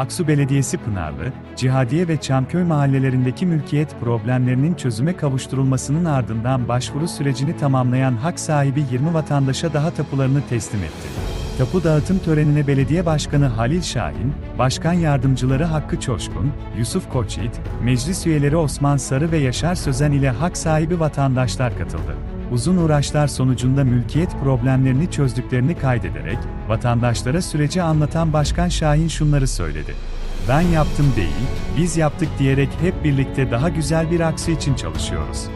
Aksu Belediyesi Pınarlı, Cihadiye ve Çamköy mahallelerindeki mülkiyet problemlerinin çözüme kavuşturulmasının ardından başvuru sürecini tamamlayan hak sahibi 20 vatandaşa daha tapularını teslim etti. Tapu dağıtım törenine Belediye Başkanı Halil Şahin, Başkan Yardımcıları Hakkı Çoşkun, Yusuf Koçyiğit, Meclis üyeleri Osman Sarı ve Yaşar Sözen ile hak sahibi vatandaşlar katıldı. Uzun uğraşlar sonucunda mülkiyet problemlerini çözdüklerini kaydederek, vatandaşlara süreci anlatan Başkan Şahin şunları söyledi. Ben yaptım değil, biz yaptık diyerek hep birlikte daha güzel bir aksı için çalışıyoruz.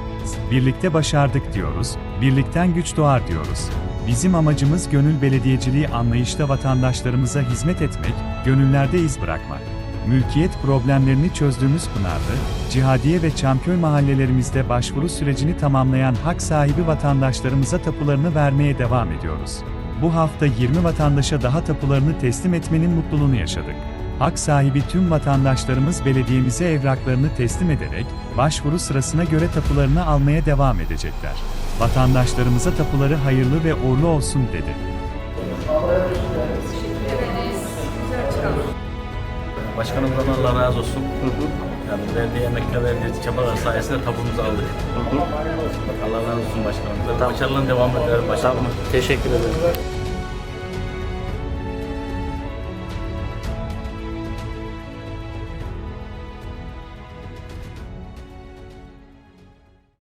Birlikte başardık diyoruz, birlikten güç doğar diyoruz. Bizim amacımız gönül belediyeciliği anlayışta vatandaşlarımıza hizmet etmek, gönüllerde iz bırakmak. Mülkiyet problemlerini çözdüğümüz Pınarlı, Cihadiye ve Çamköy mahallelerimizde başvuru sürecini tamamlayan hak sahibi vatandaşlarımıza tapularını vermeye devam ediyoruz. Bu hafta 20 vatandaşa daha tapularını teslim etmenin mutluluğunu yaşadık. Hak sahibi tüm vatandaşlarımız belediyemize evraklarını teslim ederek, başvuru sırasına göre tapularını almaya devam edecekler. Vatandaşlarımıza tapuları hayırlı ve uğurlu olsun dedi. Başkanımızdan Allah razı olsun. Yani verdiği emekle verdiği çabalar sayesinde tapumuzu aldık. Allah razı olsun başkanımıza. Başarılarına devam eder başkanım. Teşekkür ederim.